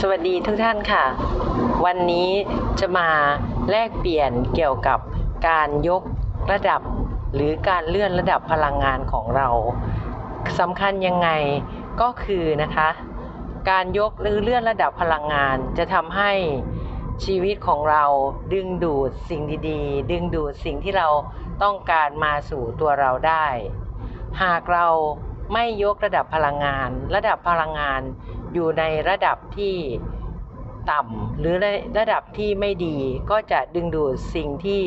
สวัสดีทุกท่านค่ะ วันนี้จะมาแลกเปลี่ยนเกี่ยวกับการยกระดับ หรือการเลื่อนระดับพลังงานของเราสำคัญยังไงก็คือนะคะ การยกหรือเลื่อนระดับพลังงานจะทำให้ชีวิตของเราดึงดูดสิ่งดีๆ ดึงดูดสิ่งที่เราต้องการมาสู่ตัวเราได้ หากเราไม่ยกระดับพลังงาน ระดับพลังงาน อยู่ในระดับที่ต่ำหรือระดับที่ไม่ดีก็จะดึงดูดสิ่งที่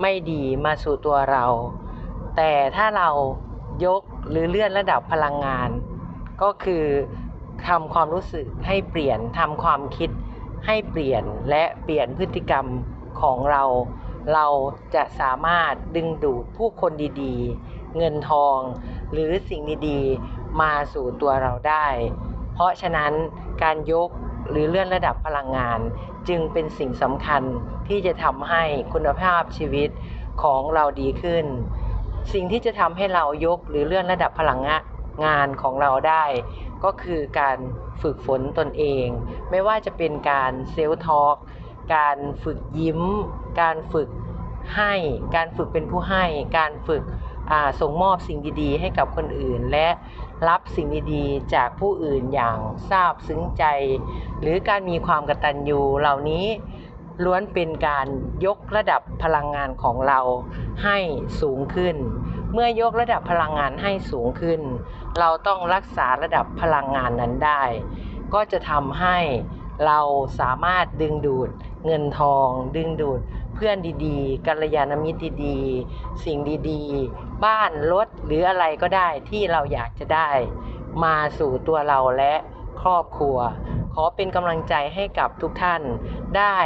ไม่ดีมาสู่ตัวเรา แต่ถ้าเรายกหรือเลื่อนระดับพลังงาน ก็คือทำความรู้สึกให้เปลี่ยนทำความคิดให้เปลี่ยนและเปลี่ยนพฤติกรรมของเรา เราจะสามารถดึงดูดผู้คนดีๆ เงินทอง หรือสิ่งดีๆ มาสู่ตัวเราได้ เพราะฉะนั้นการยกหรือเลื่อนระดับพลังงาน จึงเป็นสิ่งสำคัญที่จะทำให้คุณภาพชีวิตของเราดีขึ้น สิ่งที่จะทำให้เรายกหรือเลื่อนระดับพลังงานของเราได้ ก็คือการฝึกฝนตนเอง ไม่ว่าจะเป็นการเซลทอล์กการฝึกยิ้ม การฝึกให้ การฝึกเป็นผู้ให้ การฝึก ส่งมอบสิ่งดีๆ ให้กับคนอื่น และรับสิ่งดีๆ จากผู้อื่นอย่างซาบซึ้งใจ หรือการมีความกตัญญูเหล่านี้ล้วนเป็นการยกระดับพลังงานของเราให้สูงขึ้น เมื่อยกระดับพลังงานให้สูงขึ้น เราต้องรักษาระดับพลังงานนั้นได้ ก็จะทำให้ เราสามารถดึงดูดเงินทอง ดึงดูดเพื่อนดีๆกัลยาณมิตรดีๆ สิ่งดีๆ บ้านรถหรืออะไรก็ได้ที่เราอยากจะได้ มาสู่ตัวเราและครอบครัว ขอเป็นกำลังใจให้กับทุกท่านได้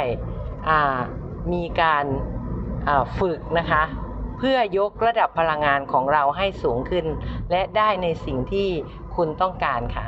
มีการฝึกนะคะ เพื่อยกระดับพลังงานของเราให้สูงขึ้น และได้ในสิ่งที่คุณต้องการค่ะ